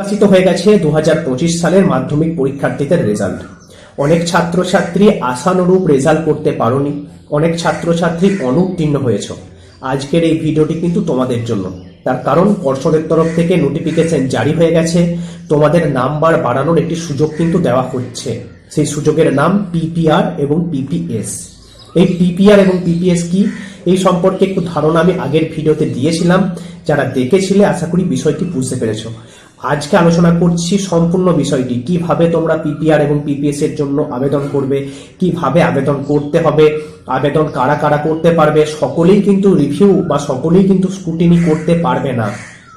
প্রকাশিত হয়ে গেছে দু হাজার পঁচিশ সালের মাধ্যমিক পরীক্ষার্থীদের রেজাল্ট। অনেক ছাত্রছাত্রী আশানুরূপ রেজাল্ট করতে পারোনি। অনেক ছাত্রছাত্রী অনুত্তীর্ণ হয়েছ। আজকের এই ভিডিওটি কিন্তু তোমাদের জন্য। তার কারণ, পর্ষদের তরফ থেকে নোটিফিকেশন জারি হয়ে গেছে। তোমাদের নাম্বার বাড়ানোর একটি সুযোগ কিন্তু দেওয়া হচ্ছে। সেই সুযোগের নাম পিপিআর এবং পিপিএস এই পিপিআর এবং পিপিএস কি? এই সম্পর্কে একটু ধারণা আমি আগের ভিডিওতে দিয়েছিলাম। যারা দেখেছিলে, আশা করি বিষয়টি বুঝতে পেরেছ। আজকে আলোচনা করছি সম্পূর্ণ বিষয়টি। কীভাবে তোমরা পিপিআর এবং পিপিএস এর জন্য আবেদন করবে, কীভাবে আবেদন করতে হবে, আবেদন কারা কারা করতে পারবে, সকলেই কিন্তু রিভিউ বা সকলেই কিন্তু স্কুটিনি করতে পারবে না।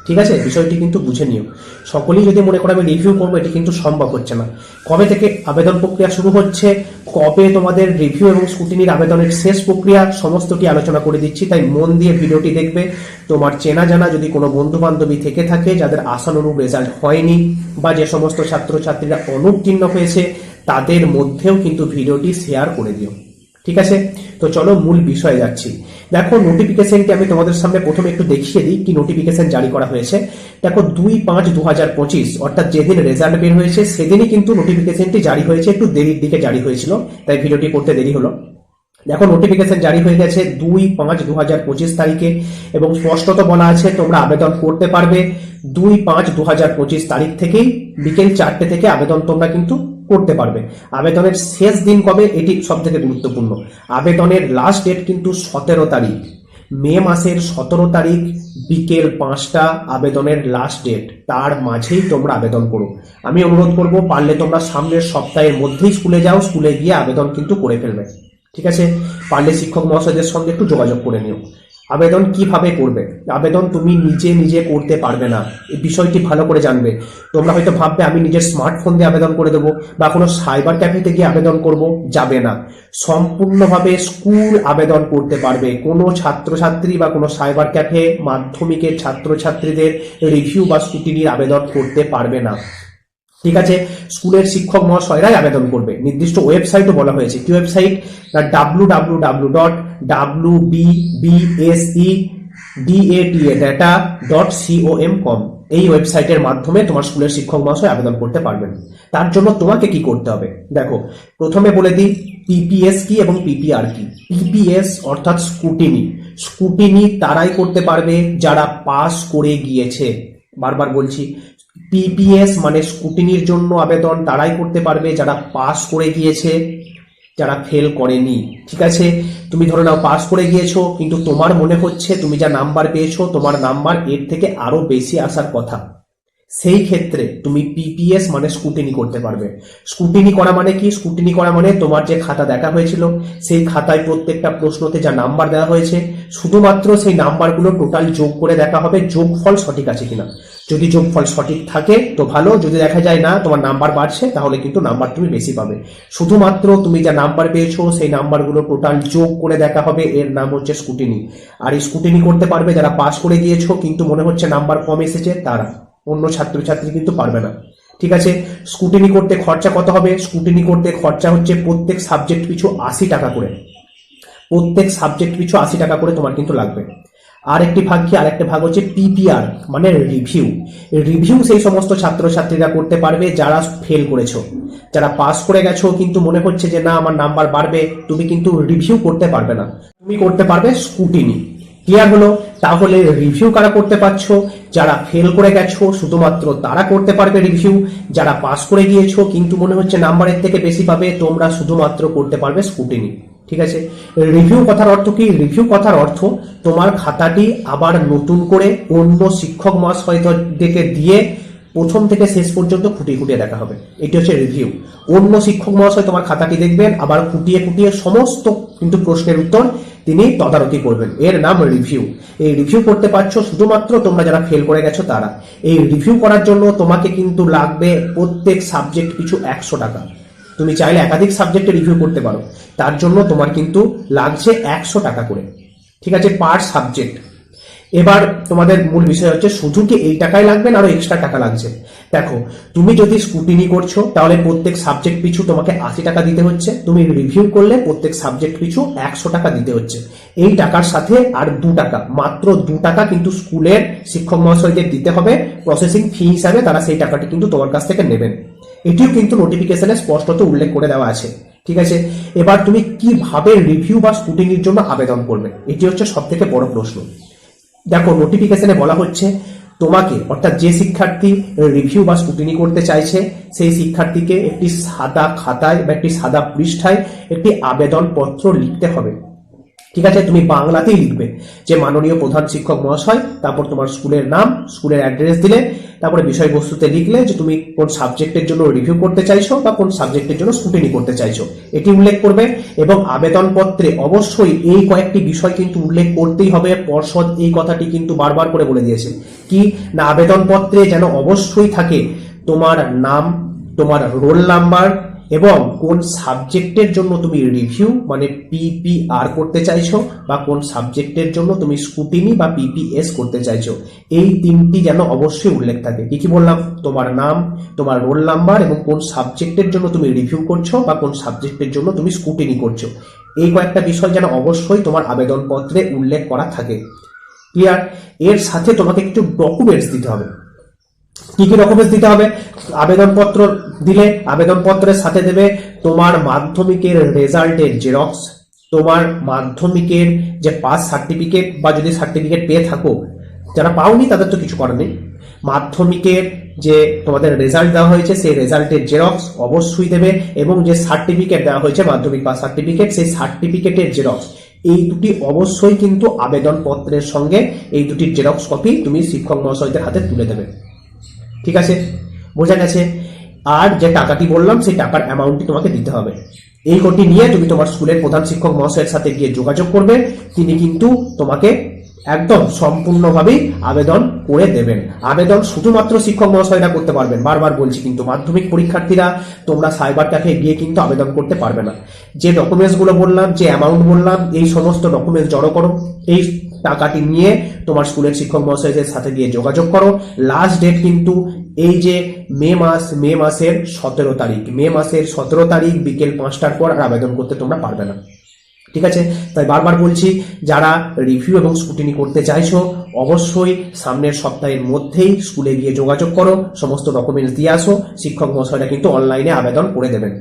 ঠিক আছে? বিষয়টি কিন্তু বুঝে নিও। সকলেই যদি মনে করো আমি রিভিউ করব, এটি কিন্তু সম্ভব হচ্ছে না। কবে থেকে আবেদন প্রক্রিয়া শুরু হচ্ছে? কবে তোমাদের রিভিউ এবং স্কুটিনির আবেদনের শেষ প্রক্রিয়া? সমস্তটি আলোচনা করে দিচ্ছি, তাই মন দিয়ে ভিডিওটি দেখবে। তোমার চেনা জানা যদি কোনো বন্ধু বান্ধবী থেকে থাকে, যাদের আশানুরূপ রেজাল্ট হয়নি, বা যে সমস্ত ছাত্রছাত্রীরা অনুত্তীর্ণ হয়েছে, তাদের মধ্যেও কিন্তু ভিডিওটি শেয়ার করে দিও। ঠিক আছে? তো চলো মূল বিষয়ে যাচ্ছি। দেখো নোটিফিকেশনটি আমি তোমাদের সামনে প্রথমে একটু দেখিয়ে দিই কি নোটিফিকেশন জারি করা হয়েছে। দেখো, দুই পাঁচ দু হাজার পঁচিশ, অর্থাৎ যেদিন রেজাল্ট বের হয়েছে, সেদিনই কিন্তু নোটিফিকেশনটি জারি হয়েছে, একটু দেরির দিকে জারি হয়েছিল, তাই ভিডিওটি করতে দেরি হলো। দেখো নোটিফিকেশন জারি হয়ে গেছে দুই পাঁচ দু হাজার পঁচিশ তারিখে, এবং স্পষ্টত বলা আছে তোমরা আবেদন করতে পারবে। দুই পাঁচ দু হাজার পঁচিশ তারিখ থেকেই, বিকেল চারটে থেকে আবেদন তোমরা কিন্তু করতে পারবে। আবেদনের শেষ দিন কবে এটি সব থেকে গুরুত্বপূর্ণ। আবেদনের লাস্ট ডেট কিন্তু সতেরো তারিখ। মে মাসের সতেরো তারিখ বিকেল পাঁচটা আবেদনের লাস্ট ডেট তার মাঝেই তোমরা আবেদন করো। আমি অনুরোধ করব, পারলে তোমরা সামনের সপ্তাহের মধ্যেই স্কুলে যাও, স্কুলে গিয়ে আবেদন কিন্তু করে ফেলবে। ঠিক আছে? পারলে শিক্ষক মহাশয়দের সঙ্গে একটু যোগাযোগ করে নিও। আবেদন কীভাবে করবে? আবেদন তুমি নিজে নিজে করতে পারবে না। এই বিষয়টি ভালো করে জানবে। তোমরা হয়তো ভাববে, আমি নিজের স্মার্টফোন দিয়ে আবেদন করে দেবো বা কোনো সাইবার ক্যাফেতে গিয়ে আবেদন করব, যাবে না। সম্পূর্ণভাবে স্কুল আবেদন করতে পারবে। কোনো ছাত্রছাত্রী বা কোনো সাইবার ক্যাফে মাধ্যমিকের ছাত্রছাত্রীদের রিভিউ বা স্কুটিনির আবেদন করতে পারবে না। ঠিক আছে? স্কুলের শিক্ষক মহাশয়রাই আবেদন করবে। নির্দিষ্ট ওয়েবসাইটও বলা হয়েছে। কি ওয়েবসাইট না W W W dot W B BSE DATA data dot COM com এই ওয়েবসাইটের মাধ্যমে তোমার স্কুলের শিক্ষক মহাশয় আবেদন করতে পারবেন। তার জন্য তোমাকে কি করতে হবে? দেখো, প্রথমে বলে দিই পিপিএস কি এবং পিপিআর কি? পিপিএস অর্থাৎ স্কুটিনি স্কুটিনি তারাই করতে পারবে যারা পাস করে গিয়েছে। বারবার বলছি পিপিএস মানে স্কুটিনির জন্য আবেদন তারাই করতে পারবে যারা পাস করে গিয়েছে, যারা ফেল করেনি। ঠিক আছে? তুমি ধরে নাও পাস করে গিয়েছো, কিন্তু তোমার মনে হচ্ছে তুমি যা নাম্বার পেয়েছ, তোমার নাম্বার এর থেকে আরও বেশি আসার কথা। সেই ক্ষেত্রে তুমি পিপিএস মানে স্কুটিনি করতে পারবে। স্কুটিনি করা মানে কি? স্কুটিনি করা মানে তোমার যে খাতা দেখা হয়েছিল, সেই খাতায় প্রত্যেকটা প্রশ্নতে যা নাম্বার দেওয়া হয়েছে, শুধুমাত্র সেই নাম্বারগুলো টোটাল যোগ করে দেখা হবে, যোগফল সঠিক আছে কিনা। যদি যোগফল সঠিক থাকে, তো ভালো। যদি দেখা যায় না, তোমার নাম্বার বাড়ছে, তাহলে কিন্তু নাম্বার তুমি বেশি পাবে। শুধুমাত্র তুমি যা নাম্বার পেয়েছ, সেই নাম্বারগুলো টোটাল যোগ করে দেখা হবে, এর নাম হচ্ছে স্কুটিনি আর এই স্কুটিনি করতে পারবে যারা পাস করে গিয়েছো, কিন্তু মনে হচ্ছে নাম্বার কম এসেছে, তারা। অন্য ছাত্রছাত্রী কিন্তু পারবে না। ঠিক আছে? স্কুটিনি করতে খরচা কত হবে? স্কুটিনি করতে খরচা হচ্ছে প্রত্যেক সাবজেক্ট পিছু আশি টাকা করে। প্রত্যেক সাবজেক্ট পিছু আশি টাকা করে তোমার কিন্তু লাগবে। আর একটি ভাগ কি? আর একটা ভাগ হচ্ছে পিপিআর মানে রিভিউ রিভিউ সেই সমস্ত ছাত্রছাত্রীরা করতে পারবে যারা ফেল করেছ। যারা পাস করে গেছো কিন্তু মনে হচ্ছে যে না, আমার নাম্বার বাড়বে। তুমি কিন্তু রিভিউ করতে পারবে না। তুমি করতে পারবে স্কুটিনি ক্লিয়ার হলো? তাহলে রিভিউ কারা করতে পারছ? যারা ফেল করে গেছো, শুধুমাত্র তারা করতে পারবে রিভিউ যারা পাস করে গিয়েছো, কিন্তু মনে হচ্ছে নাম্বারের থেকে বেশি পাবে, তোমরা শুধুমাত্র করতে পারবে স্কুটিনি ঠিক আছে? রিভিউ কথার অর্থ কি? রিভিউ কথার অর্থ, তোমার খাতাটি আবার নতুন করে অন্য শিক্ষক মহাশয়দেরকে দিয়ে প্রথম থেকে শেষ পর্যন্ত খুঁটিয়ে খুঁটিয়ে দেখা হবে। এটি হচ্ছে রিভিউ অন্য শিক্ষক মহাশয় তোমার খাতাটি দেখবেন, আবার খুঁটিয়ে খুঁটিয়ে সমস্ত কিন্তু প্রশ্নের উত্তর তিনি তদারকি করবেন। এর নাম রিভিউ। এই রিভিউ করতে পারছ শুধুমাত্র তোমরা যারা ফেল করে গেছো তারা। এই রিভিউ করার জন্য তোমাকে কিন্তু লাগবে প্রত্যেক সাবজেক্ট পিছু একশো টাকা। তুমি চাইলে একাধিক সাবজেক্টে রিভিউ করতে পারো। তার জন্য তোমার কিন্তু লাগছে একশো টাকা করে। ঠিক আছে, পার সাবজেক্ট। এবার তোমাদের মূল বিষয় হচ্ছে, শুধু কি এই টাকায় লাগবে না আরও এক্সট্রা টাকা লাগছে? দেখো, তুমি যদি স্কুটিনি করছ, তাহলে প্রত্যেক সাবজেক্ট পিছু তোমাকে আশি টাকা দিতে হচ্ছে। তুমি রিভিউ করলে প্রত্যেক সাবজেক্ট পিছু একশো টাকা দিতে হচ্ছে। এই টাকার সাথে আর দু টাকা, মাত্র দু টাকা কিন্তু স্কুলের শিক্ষক মহাশয়দের দিতে হবে। প্রসেসিং ফি হিসাবে তারা সেই টাকাটি কিন্তু তোমার কাছ থেকে নেবেন। এটিও কিন্তু নোটিফিকেশনে স্পষ্টত উল্লেখ করে দেওয়া আছে। ঠিক আছে? এবার তুমি কীভাবে রিভিউ বা স্কুটিনির জন্য আবেদন করবে? এটি হচ্ছে সব থেকে বড় প্রশ্ন। দেখো নোটিফিকেশনে বলা হচ্ছে, তোমাকে, অর্থাৎ যে শিক্ষার্থী রিভিউ বা স্কুটিনি করতে চাইছে, সেই শিক্ষার্থীকে একটি সাদা খাতায় বা একটি সাদা পৃষ্ঠায় একটি আবেদন পত্র লিখতে হবে। ঠিক আছে, তুমি বাংলাতেই লিখবে। যে মাননীয় প্রধান শিক্ষক মহাশয়, তারপর তোমার স্কুলের নাম, স্কুলের অ্যাড্রেস দিলে, তারপরে বিষয়বস্তুতে লিখলে যে তুমি কোন সাবজেক্টের জন্য রিভিউ করতে চাইছো বা কোন সাবজেক্টের জন্য স্কুটিনি করতে চাইছো। এটি উল্লেখ করবে এবং আবেদনপত্রে অবশ্যই এই কয়েকটি বিষয় কিন্তু উল্লেখ করতেই হবে। পর্ষদ এই কথাটি কিন্তু বারবার করে বলে দিয়েছে। কি? না, আবেদনপত্রে যেন অবশ্যই থাকে তোমার নাম, তোমার রোল নাম্বার এবং কোন সাবজেক্টের জন্য তুমি রিভিউ মানে পিপিআর করতে চাইছো বা কোন সাবজেক্টের জন্য তুমি স্কুটিনি বা পিপিএস করতে চাইছো, এই তিনটি যেন অবশ্যই উল্লেখ থাকে। কি কি বললাম? তোমার নাম, তোমার রোল নাম্বার এবং কোন সাবজেক্টের জন্য তুমি রিভিউ করছ বা কোন সাবজেক্টের জন্য তুমি স্কুটিনি করছ। এই কয়েকটা বিষয় যেন অবশ্যই তোমার আবেদনপত্রে উল্লেখ করা থাকে। ক্লিয়ার এর সাথে তোমাকে একটু ডকুমেন্টস দিতে হবে। কি কি ডকুমেন্টস দিতে হবে? আবেদনপত্র দিলে, আবেদনপত্রের সাথে দেবে তোমার মাধ্যমিকের রেজাল্টের জেরক্স, তোমার মাধ্যমিকের যে পাস সার্টিফিকেট বা যদি সার্টিফিকেট পেয়ে থাকো, যারা পাওনি তাদের তো কিছু করার নেই। মাধ্যমিকের যে তোমাদের রেজাল্ট দেওয়া হয়েছে, সেই রেজাল্টের জেরক্স অবশ্যই দেবে এবং যে সার্টিফিকেট দেওয়া হয়েছে, মাধ্যমিক পাস সার্টিফিকেট, সেই সার্টিফিকেটের জেরক্স। এই দুটি অবশ্যই কিন্তু আবেদনপত্রের সঙ্গে এই দুটির জেরক্স কপি তুমি শিক্ষক মহাশয়দের হাতে তুলে দেবে। ঠিক আছে? বোঝা গেছে। আর যে টাকাটি বললাম, সেই টাকার অ্যামাউন্টটি তোমাকে দিতে হবে। এই কোটি নিয়ে তুমি তোমার স্কুলের প্রধান শিক্ষক মহাশয়ের সাথে গিয়ে যোগাযোগ করবে, তিনি কিন্তু তোমাকে একদম সম্পূর্ণভাবেই আবেদন করে দেবেন। আবেদন শুধুমাত্র শিক্ষক মহাশয়রা করতে পারবেন। বারবার বলছি, কিন্তু মাধ্যমিক পরীক্ষার্থীরা তোমরা সাইবার ক্যাফে গিয়ে কিন্তু আবেদন করতে পারবে না। যে ডকুমেন্টসগুলো বললাম, যে অ্যামাউন্ট বললাম, এই সমস্ত ডকুমেন্টস জড়ো করো। এই টাকাটি নিয়ে তোমার স্কুলের শিক্ষক মহাশয়দের সাথে গিয়ে যোগাযোগ করো। লাস্ট ডেট কিন্তু এই যে মে মাস, মে মাসের সতেরো তারিখ, মে মাসের সতেরো তারিখ বিকেল পাঁচটার পর আর আবেদন করতে তোমরা পারবে না। ঠিক আছে? তাই বারবার বলছি, যারা রিভিউ এবং স্কুটিনি করতে চাইছো, অবশ্যই সামনের সপ্তাহের মধ্যেই স্কুলে গিয়ে যোগাযোগ করো, সমস্ত ডকুমেন্টস দিয়ে আসো, শিক্ষক মহাশয়রা কিন্তু অনলাইনে আবেদন করে দেবেন।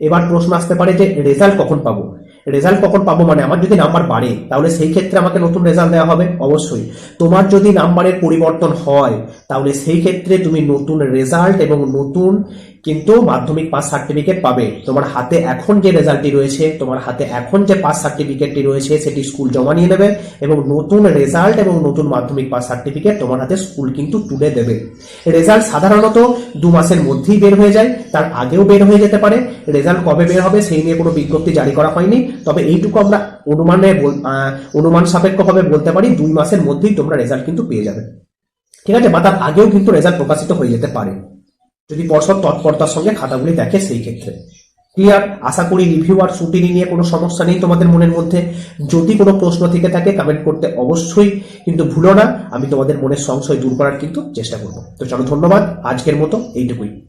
এবার প্রশ্ন আসতে পারে যে রেজাল্ট কখন পাবো? রেজাল্ট কখন পাবো মানে আমার যদি নাম্বার বাড়ে, তাহলে সেই ক্ষেত্রে আমাকে নতুন রেজাল্ট দেওয়া হবে? অবশ্যই। তোমার যদি নাম্বারের পরিবর্তন হয়, তাহলে সেই ক্ষেত্রে তুমি নতুন রেজাল্ট এবং নতুন কিন্তু মাধ্যমিক পাস সার্টিফিকেট পাবে। তোমার হাতে এখন যে রেজাল্টটি রয়েছে, তোমার হাতে এখন যে পাস সার্টিফিকেটটি রয়েছে, সেটি স্কুল জমা নিয়ে নেবে এবং নতুন রেজাল্ট এবং নতুন মাধ্যমিক পাস সার্টিফিকেট তোমার হাতে স্কুল কিন্তু তুলে দেবে। রেজাল্ট সাধারণত দু মাসের মধ্যেই বের হয়ে যায়, তার আগেও বের হয়ে যেতে পারে। রেজাল্ট কবে বের হবে, সেই নিয়ে কোনো বিজ্ঞপ্তি জারি করা হয়নি। তবে এইটুকু আমরা অনুমানে অনুমান সাপেক্ষভাবে বলতে পারি, দুই মাসের মধ্যেই তোমরা রেজাল্ট কিন্তু পেয়ে যাবে। ঠিক আছে? বা তার আগেও কিন্তু রেজাল্ট প্রকাশিত হয়ে যেতে পারে। যদি পর্ষদ তৎপরতার সঙ্গে খাতাগুলি দেখে সেই ক্ষেত্রে। ক্লিয়ার আশা করি রিভিউ আর শুটিনি নিয়ে কোনো সমস্যা নেই তোমাদের মনের মধ্যে। যদি কোনো প্রশ্ন থেকে থাকে কমেন্ট করতে অবশ্যই কিন্তু ভুলো না। আমি তোমাদের মনের সংশয় দূর করার কিন্তু চেষ্টা করব। তো চলো, ধন্যবাদ। আজকের মতো এইটুকুই।